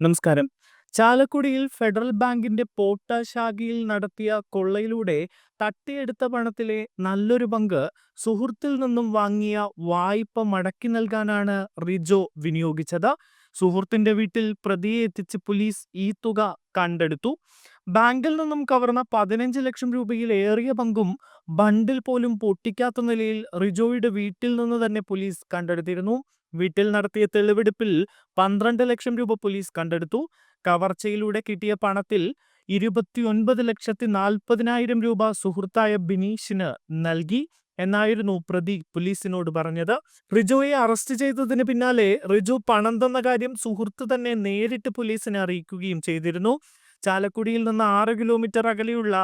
നമസ്കാരം. ചാലക്കുടിയിൽ ഫെഡറൽ ബാങ്കിന്റെ പോട്ട ശാഖയിൽ നടത്തിയ കൊള്ളയിലൂടെ തട്ടിയെടുത്ത പണത്തിലെ നല്ലൊരു പങ്ക് സുഹൃത്തിൽ നിന്നും വാങ്ങിയ വായ്പ മടക്കി നൽകാനാണ് റിജോ വിനിയോഗിച്ചത്. സുഹൃത്തിന്റെ വീട്ടിൽ പ്രതിയെ എത്തിച്ച് പോലീസ് ഈ തുക കണ്ടെടുത്തു. ബാങ്കിൽ നിന്നും കവർന്ന പതിനഞ്ച് ലക്ഷം രൂപയിൽ ഏറിയ പങ്കും ബണ്ടിൽ പോലും പൊട്ടിക്കാത്ത നിലയിൽ റിജോയുടെ വീട്ടിൽ നിന്ന് തന്നെ പോലീസ് കണ്ടെടുത്തിരുന്നു. വീട്ടിൽ നടത്തിയ തെളിവെടുപ്പിൽ പന്ത്രണ്ട് ലക്ഷം രൂപ പോലീസ് കണ്ടെടുത്തു. കവർച്ചയിലൂടെ കിട്ടിയ പണത്തിൽ ഇരുപത്തിയൊൻപത് ലക്ഷത്തി നാൽപ്പതിനായിരം രൂപ സുഹൃത്തായ ബിനീഷിന് നൽകി. എന്നായിരുന്നു പ്രതി പോലീസിനോട് പറഞ്ഞത്. റിജുവെ അറസ്റ്റ് ചെയ്തതിന് പിന്നാലെ റിജു പണം തന്ന കാര്യം സുഹൃത്ത് തന്നെ നേരിട്ട് പോലീസിനെ അറിയിക്കുകയും ചെയ്തിരുന്നു. ചാലക്കുടിയിൽ നിന്ന് ആറ് കിലോമീറ്റർ അകലെയുള്ള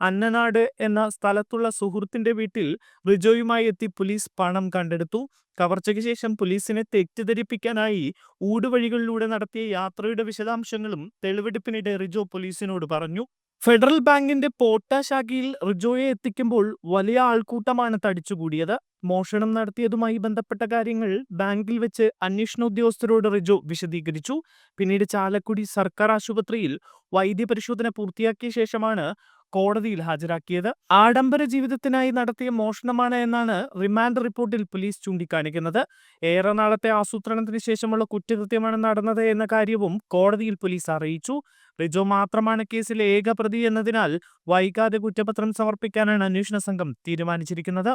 അന്നനാട് എന്ന സ്ഥലത്തുള്ള സുഹൃത്തിന്റെ വീട്ടിൽ റിജോയുമായി എത്തി പോലീസ് പണം കണ്ടെടുത്തു. കവർച്ചയ്ക്ക് ശേഷം പോലീസിനെ തെറ്റിദ്ധരിപ്പിക്കാനായി ഊടുവഴികളിലൂടെ നടത്തിയ യാത്രയുടെ വിശദാംശങ്ങളും തെളിവെടുപ്പിനിടെ റിജോ പോലീസിനോട് പറഞ്ഞു. ഫെഡറൽ ബാങ്കിന്റെ പോട്ട ശാഖയിൽ റിജോയെ എത്തിക്കുമ്പോൾ വലിയ ആൾക്കൂട്ടമാണ് തടിച്ചുകൂടിയത്. മോഷണം നടത്തിയതുമായി ബന്ധപ്പെട്ട കാര്യങ്ങൾ ബാങ്കിൽ വെച്ച് അന്വേഷണ ഉദ്യോഗസ്ഥരോട് റിജോ വിശദീകരിച്ചു. പിന്നീട് ചാലക്കുടി സർക്കാർ ആശുപത്രിയിൽ വൈദ്യപരിശോധന പൂർത്തിയാക്കിയ ശേഷമാണ് കോടതിയിൽ ഹാജരാക്കിയത്. ആഡംബര ജീവിതത്തിനായി നടത്തിയ മോഷണമാണ് എന്നാണ് റിമാൻഡ് റിപ്പോർട്ടിൽ പോലീസ് ചൂണ്ടിക്കാണിക്കുന്നത്. ഏറെ നാളത്തെ ആസൂത്രണത്തിന് ശേഷമുള്ള കുറ്റകൃത്യമാണ് നടന്നത് എന്ന കാര്യവും കോടതിയിൽ പോലീസ് അറിയിച്ചു. റിജോ മാത്രമാണ് കേസിലെ ഏക പ്രതി എന്നതിനാൽ വൈകാതെ കുറ്റപത്രം സമർപ്പിക്കാനാണ് അന്വേഷണ സംഘം തീരുമാനിച്ചിരിക്കുന്നത്.